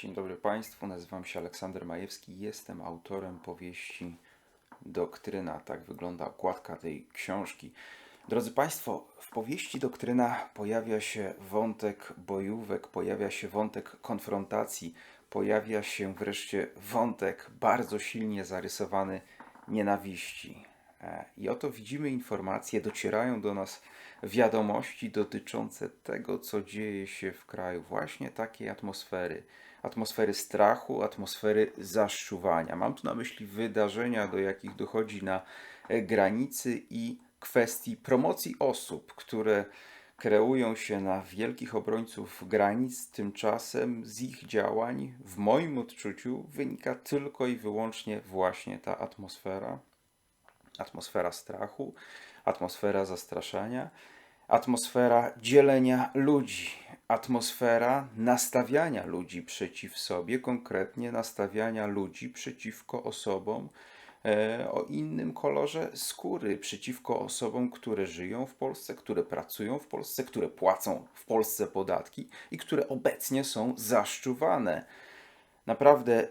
Dzień dobry Państwu, nazywam się Aleksander Majewski, jestem autorem powieści Doktryna. Tak wygląda okładka tej książki. Drodzy Państwo, w powieści Doktryna pojawia się wątek bojówek, pojawia się wątek konfrontacji, pojawia się wreszcie wątek bardzo silnie zarysowany nienawiści. E, I oto widzimy informacje, docierają do nas wiadomości dotyczące tego, co dzieje się w kraju, właśnie takiej atmosfery. Atmosfery strachu, atmosfery zaszczuwania. Mam tu na myśli wydarzenia, do jakich dochodzi na e, granicy i kwestii promocji osób, które kreują się na wielkich obrońców granic, tymczasem z ich działań, w moim odczuciu, wynika tylko i wyłącznie właśnie ta atmosfera. Atmosfera strachu, atmosfera zastraszania, atmosfera dzielenia ludzi, atmosfera nastawiania ludzi przeciw sobie, konkretnie nastawiania ludzi przeciwko osobom e, o innym kolorze skóry, przeciwko osobom, które żyją w Polsce, które pracują w Polsce, które płacą w Polsce podatki i które obecnie są zaszczuwane. Naprawdę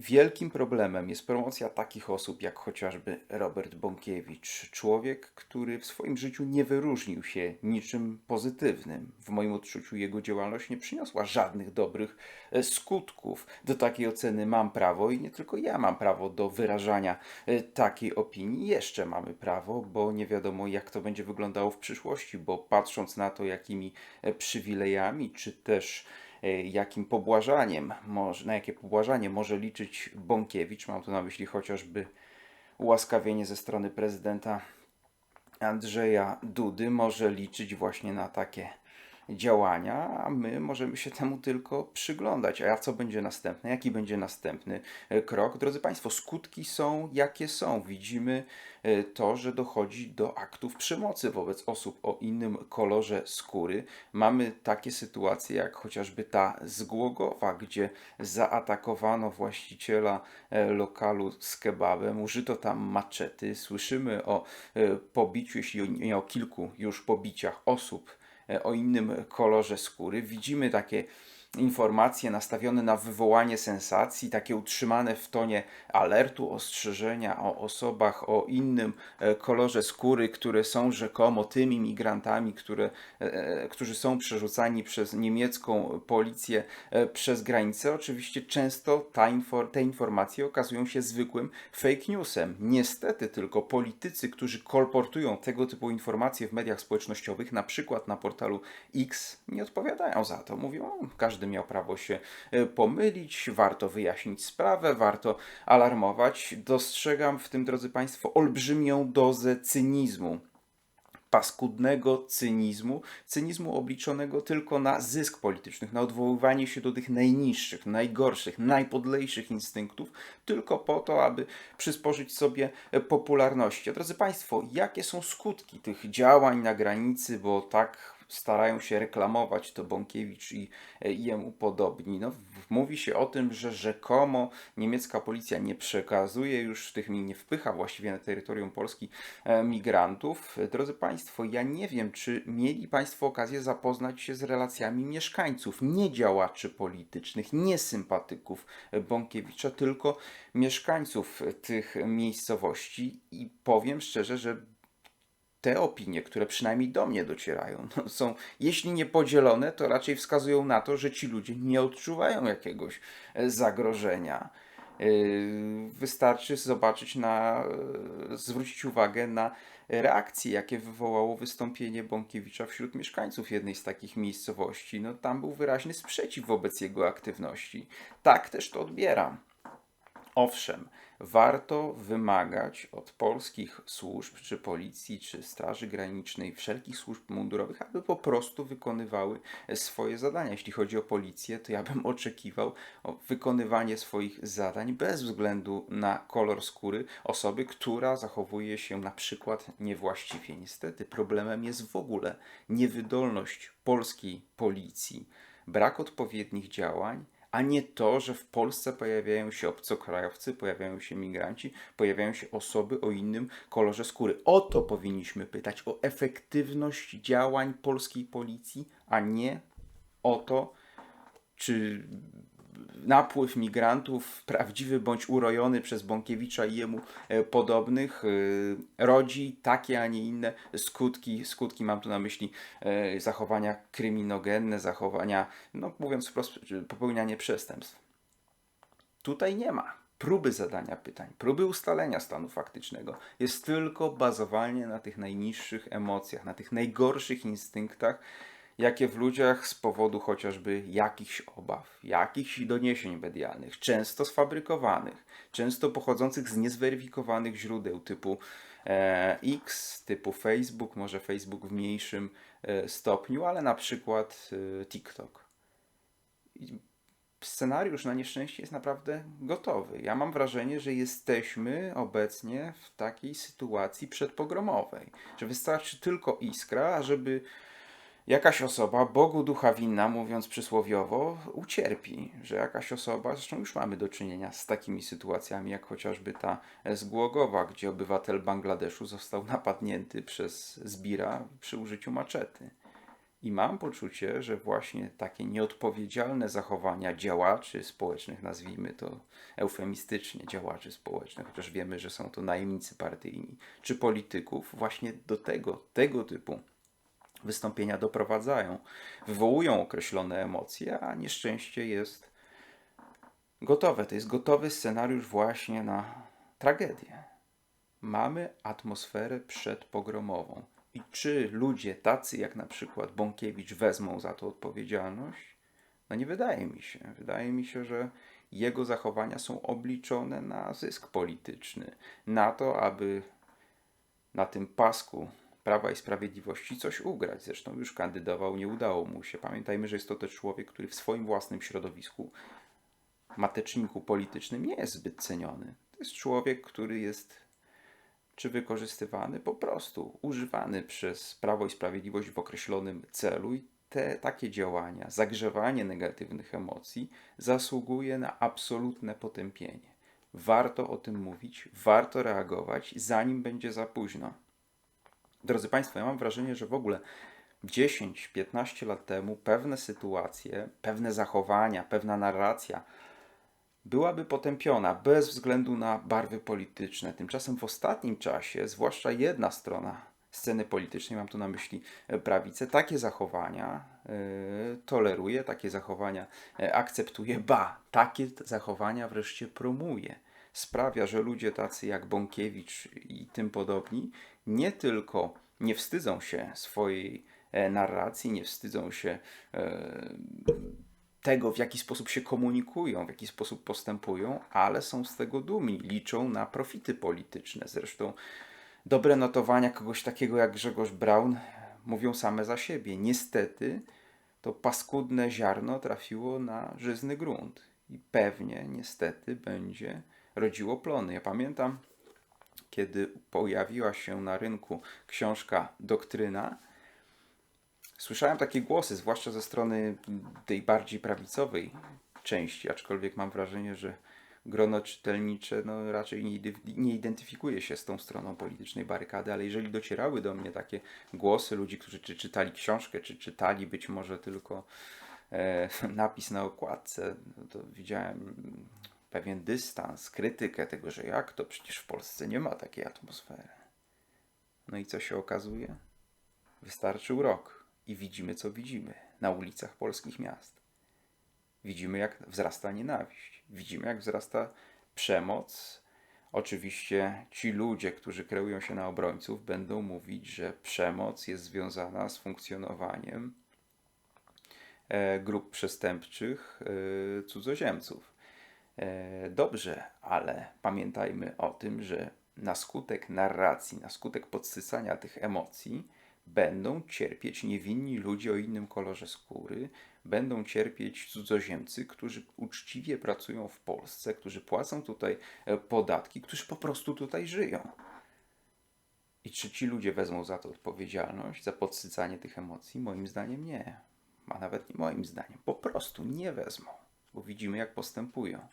Wielkim problemem jest promocja takich osób jak chociażby Robert Bąkiewicz, człowiek, który w swoim życiu nie wyróżnił się niczym pozytywnym. W moim odczuciu jego działalność nie przyniosła żadnych dobrych e, skutków. Do takiej oceny mam prawo i nie tylko ja mam prawo do wyrażania e, takiej opinii. Jeszcze mamy prawo, bo nie wiadomo jak to będzie wyglądało w przyszłości, bo patrząc na to, jakimi e, przywilejami czy też jakim pobłażaniem, może, na jakie pobłażanie może liczyć Bąkiewicz. Mam tu na myśli chociażby ułaskawienie ze strony prezydenta Andrzeja Dudy, może liczyć właśnie na takie działania, a my możemy się temu tylko przyglądać. A co będzie następne? Jaki będzie następny e, krok? Drodzy Państwo, skutki są jakie są. Widzimy e, to, że dochodzi do aktów przemocy wobec osób o innym kolorze skóry. Mamy takie sytuacje, jak chociażby ta z Głogowa, gdzie zaatakowano właściciela e, lokalu z kebabem, użyto tam maczety. Słyszymy o pobiciu, jeśli nie o kilku już pobiciach osób o innym kolorze skóry. Widzimy takie informacje nastawione na wywołanie sensacji, takie utrzymane w tonie alertu, ostrzeżenia o osobach o innym e, kolorze skóry, które są rzekomo tymi migrantami, które, e, którzy są przerzucani przez niemiecką policję przez granicę. Oczywiście często ta te informacje okazują się zwykłym fake newsem. Niestety tylko politycy, którzy kolportują tego typu informacje w mediach społecznościowych, na przykład na portalu X, nie odpowiadają za to. Mówią, każdy każdy miał prawo się e, pomylić, warto wyjaśnić sprawę, warto alarmować. Dostrzegam w tym, drodzy Państwo, olbrzymią dozę cynizmu paskudnego cynizmu, cynizmu obliczonego tylko na zysk polityczny, na odwoływanie się do tych najniższych, najgorszych, najpodlejszych instynktów, tylko po to, aby przysporzyć sobie e, popularności. A drodzy Państwo, jakie są skutki tych działań na granicy, bo tak starają się reklamować to Bąkiewicz i, e, i jemu podobni. No, mówi się o tym, że rzekomo niemiecka policja nie przekazuje już tych, nie wpycha właściwie na terytorium Polski e, migrantów. Drodzy Państwo, ja nie wiem, czy mieli Państwo okazję zapoznać się z relacjami mieszkańców, nie działaczy politycznych, nie sympatyków Bąkiewicza, tylko mieszkańców tych miejscowości i powiem szczerze, że te opinie, które przynajmniej do mnie docierają, no, są, jeśli nie podzielone, to raczej wskazują na to, że ci ludzie nie odczuwają jakiegoś e, zagrożenia. E, wystarczy zobaczyć na, e, zwrócić uwagę na reakcje, jakie wywołało wystąpienie Bąkiewicza wśród mieszkańców jednej z takich miejscowości. No, tam był wyraźny sprzeciw wobec jego aktywności. Tak też to odbieram. Owszem, warto wymagać od polskich służb, czy policji, czy Straży Granicznej, wszelkich służb mundurowych, aby po prostu wykonywały swoje zadania. Jeśli chodzi o policję, to ja bym oczekiwał wykonywanie swoich zadań bez względu na kolor skóry osoby, która zachowuje się na przykład niewłaściwie. Niestety problemem jest w ogóle niewydolność polskiej policji, brak odpowiednich działań a nie to, że w Polsce pojawiają się obcokrajowcy, pojawiają się migranci, pojawiają się osoby o innym kolorze skóry. O to powinniśmy pytać, o efektywność działań polskiej policji, a nie o to, czy napływ migrantów, prawdziwy bądź urojony przez Bąkiewicza i jemu e, podobnych, e, rodzi takie, a nie inne skutki. Skutki mam tu na myśli e, zachowania kryminogenne, zachowania, no mówiąc wprost, popełnianie przestępstw. Tutaj nie ma próby zadania pytań, próby ustalenia stanu faktycznego. Jest tylko bazowanie na tych najniższych emocjach, na tych najgorszych instynktach, jakie w ludziach z powodu chociażby jakichś obaw, jakichś doniesień medialnych, często sfabrykowanych, często pochodzących z niezweryfikowanych źródeł typu e, X, typu Facebook, może Facebook w mniejszym e, stopniu, ale na przykład e, TikTok. I scenariusz na nieszczęście jest naprawdę gotowy. Ja mam wrażenie, że jesteśmy obecnie w takiej sytuacji przedpogromowej, że wystarczy tylko iskra, ażeby jakaś osoba, Bogu ducha winna, mówiąc przysłowiowo, ucierpi, że jakaś osoba, zresztą już mamy do czynienia z takimi sytuacjami, jak chociażby ta z Głogowa, gdzie obywatel Bangladeszu został napadnięty przez zbira przy użyciu maczety. I mam poczucie, że właśnie takie nieodpowiedzialne zachowania działaczy społecznych, nazwijmy to eufemistycznie działaczy społecznych, chociaż wiemy, że są to najemnicy partyjni, czy polityków, właśnie do tego, tego typu wystąpienia doprowadzają. Wywołują określone emocje, a nieszczęście jest gotowe. To jest gotowy scenariusz właśnie na tragedię. Mamy atmosferę przedpogromową. I czy ludzie tacy jak na przykład Bąkiewicz wezmą za to odpowiedzialność? No nie wydaje mi się. Wydaje mi się, że jego zachowania są obliczone na zysk polityczny, na to, aby na tym pasku Prawa i Sprawiedliwości coś ugrać. Zresztą już kandydował, nie udało mu się. Pamiętajmy, że jest to też człowiek, który w swoim własnym środowisku, mateczniku politycznym nie jest zbyt ceniony. To jest człowiek, który jest czy wykorzystywany, po prostu używany przez Prawo i Sprawiedliwość w określonym celu i te takie działania, zagrzewanie negatywnych emocji zasługuje na absolutne potępienie. Warto o tym mówić, warto reagować, zanim będzie za późno. Drodzy Państwo, ja mam wrażenie, że w ogóle 10-15 lat temu pewne sytuacje, pewne zachowania, pewna narracja byłaby potępiona bez względu na barwy polityczne. Tymczasem w ostatnim czasie, zwłaszcza jedna strona sceny politycznej, mam tu na myśli e, prawicę, takie zachowania y, toleruje, takie zachowania y, akceptuje, ba, takie zachowania wreszcie promuje. Sprawia, że ludzie tacy jak Bąkiewicz i tym podobni nie tylko nie wstydzą się swojej narracji, nie wstydzą się tego, w jaki sposób się komunikują, w jaki sposób postępują, ale są z tego dumni, liczą na profity polityczne. Zresztą dobre notowania kogoś takiego jak Grzegorz Braun mówią same za siebie. Niestety to paskudne ziarno trafiło na żyzny grunt i pewnie, niestety, będzie rodziło plony. Ja pamiętam, kiedy pojawiła się na rynku książka Doktryna, Słyszałem takie głosy, zwłaszcza ze strony tej bardziej prawicowej części, aczkolwiek mam wrażenie, że grono czytelnicze no, raczej nie, nie identyfikuje się z tą stroną politycznej barykady, ale jeżeli docierały do mnie takie głosy ludzi, którzy czy czytali książkę, czy czytali być może tylko e, napis na okładce, no to widziałem pewien dystans, krytykę tego, że jak to przecież w Polsce nie ma takiej atmosfery. No i co się okazuje? Wystarczył rok i widzimy, co widzimy na ulicach polskich miast. Widzimy, jak wzrasta nienawiść, widzimy, jak wzrasta przemoc. Oczywiście ci ludzie, którzy kreują się na obrońców, będą mówić, że przemoc jest związana z funkcjonowaniem e, grup przestępczych e, cudzoziemców. E, dobrze, ale pamiętajmy o tym, że na skutek narracji, na skutek podsycania tych emocji, będą cierpieć niewinni ludzie o innym kolorze skóry, będą cierpieć cudzoziemcy, którzy uczciwie pracują w Polsce, którzy płacą tutaj e, podatki, którzy po prostu tutaj żyją. I czy ci ludzie wezmą za to odpowiedzialność, za podsycanie tych emocji? Moim zdaniem nie. A nawet nie moim zdaniem. Po prostu nie wezmą, bo widzimy, jak postępują.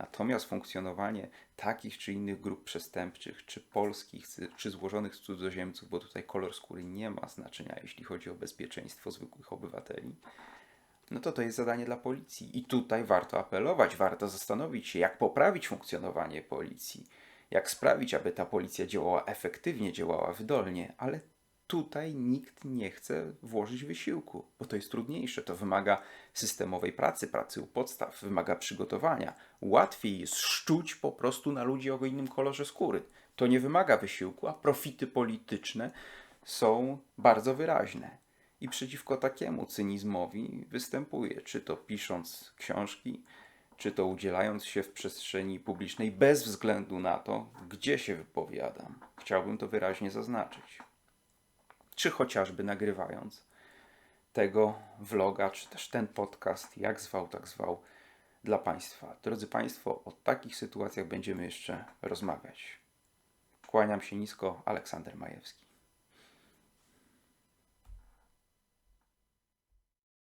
Natomiast funkcjonowanie takich czy innych grup przestępczych, czy polskich, czy złożonych z cudzoziemców, bo tutaj kolor skóry nie ma znaczenia, jeśli chodzi o bezpieczeństwo zwykłych obywateli, no to to jest zadanie dla policji. I tutaj warto apelować, warto zastanowić się, jak poprawić funkcjonowanie policji, jak sprawić, aby ta policja działała efektywnie, działała wydolnie, ale tutaj nikt nie chce włożyć wysiłku, bo to jest trudniejsze. To wymaga systemowej pracy, pracy u podstaw, wymaga przygotowania. Łatwiej jest szczuć po prostu na ludzi o innym kolorze skóry. To nie wymaga wysiłku, a profity polityczne są bardzo wyraźne. I przeciwko takiemu cynizmowi występuję, czy to pisząc książki, czy to udzielając się w przestrzeni publicznej, bez względu na to, gdzie się wypowiadam. Chciałbym to wyraźnie zaznaczyć czy chociażby nagrywając tego vloga, czy też ten podcast, jak zwał, tak zwał, dla Państwa. Drodzy Państwo, o takich sytuacjach będziemy jeszcze rozmawiać. Kłaniam się nisko, Aleksander Majewski.